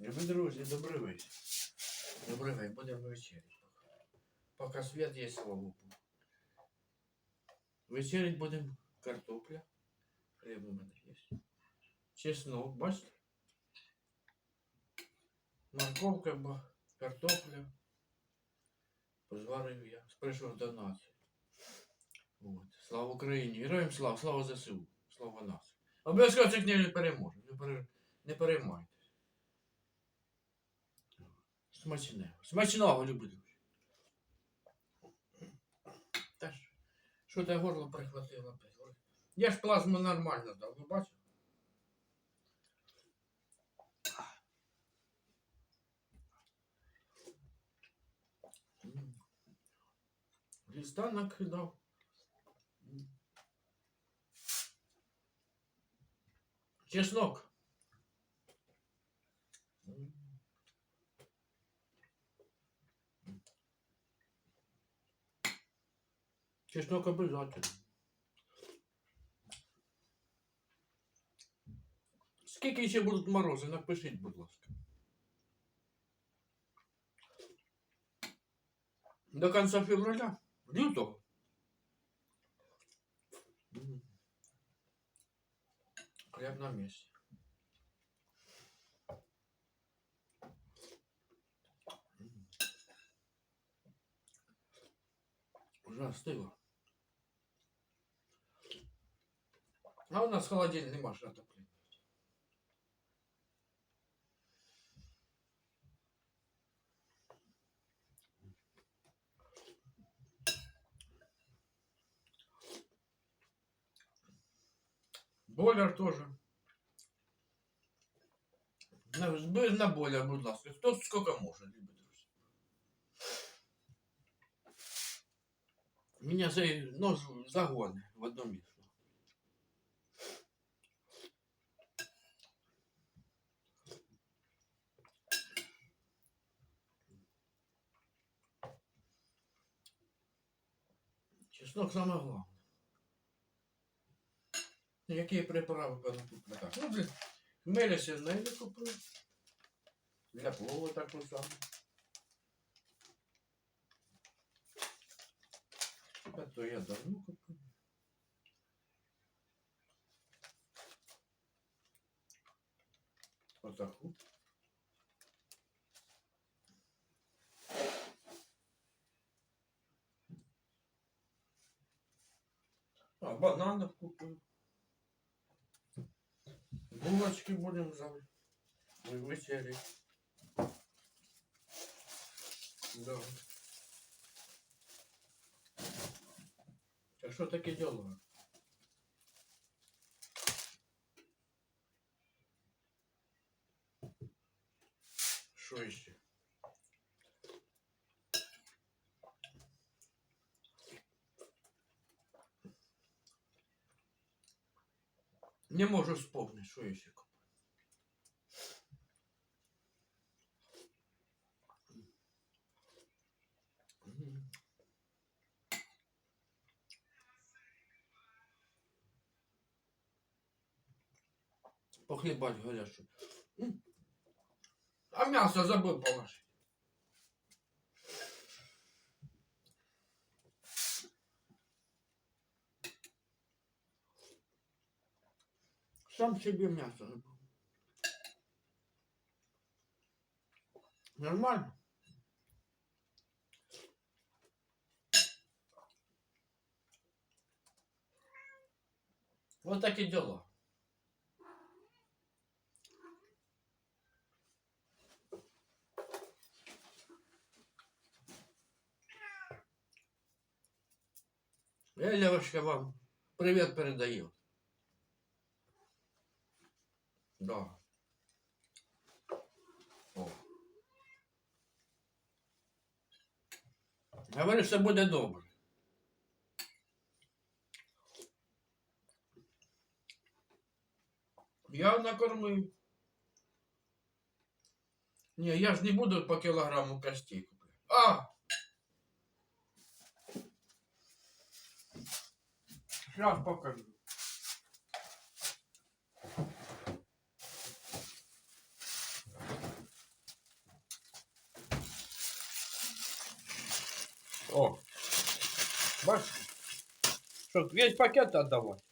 Любі друзі, добрий вечір. Добрий вечір, будемо вечеряти. Поки світ є, слава Богу. Вечерять будемо картопля. Хліб у мене є. Чеснок, бачите? Морковка, картопля. Позварив я. Прийшов до нас. От. Слава Україні! Героям слава, слава ЗСУ, слава нас. Обов'язково цих не переможе. Не, пере... не переймайте. Смачного. Смачного, друзі. Та ж, те горло прихватило. Я ж плазму нормально дав, ви бачите? М. Листа накидав. Чеснок. Чеснок обязательно. Скільки ще будуть морози, напишіть, будь ласка. До конца февраля. Лютого. Хлеб на месте. Уже остыло. А у нас холодильник нема ж отоплення. Бойлер тоже. На, без на бойлер, будь ласка. Хто сколько може, любі друзі. Меня цей нож загони в одно місце. Чеснок саме головне. Які приправи певно тут так. Ну, блін, хмеля сірневі купив. Для плова таку саму. А то я давно купив. Отаку. А, бананов купив. Булочки будем за вечері. Да. А що таке діло? Що ще? Не можу вспомнити, що я ще купив. М. А мясо забыл положить. Сам себе мясо забыл. Нормально? Вот такие дела. Я, Левушка, вам привет передаю. Да. О. Говорю, все буде добре. Я накормив. Ні, я ж не буду по кілограму костей купляти. А! Сейчас покажу. О. Бачиш? Що, весь пакет отдавати?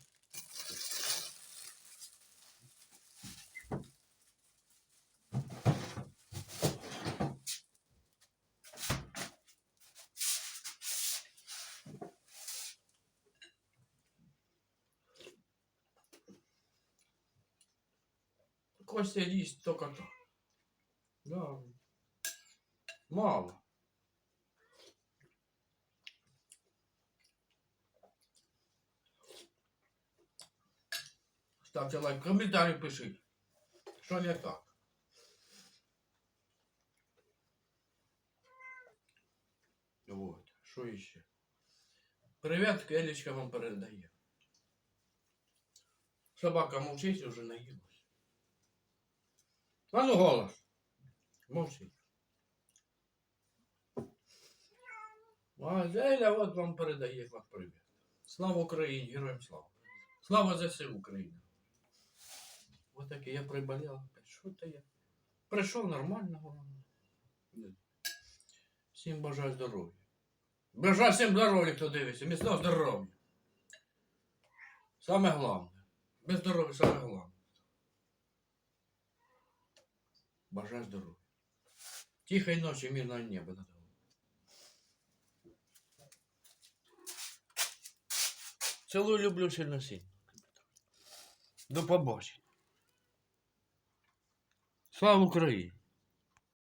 Костя їсть тільки так. Да. Мало. Ставте лайк, коментарі пишіть. Що не так? Вот, що іще? Привіт, Елічка вам передає. Собака мовчить, уже наїлась. А ну голос. Мовчить. А Зеля от вам передає вам привіт. Слава Україні, героям слава. Слава ЗСУ Україна. Вот таке я приболел. Що то я? Прийшов нормально. Всім бажаю здоров'я. Бажаю всім здоров'я, хто дивиться. Міцного здоров'я. Саме головне. Без здоров'я саме головне. Бажаю здоров'я. Тихої ночі, мирного неба над головою. Цілую, люблю сильно сильно. До побачення. Só há lucro aí.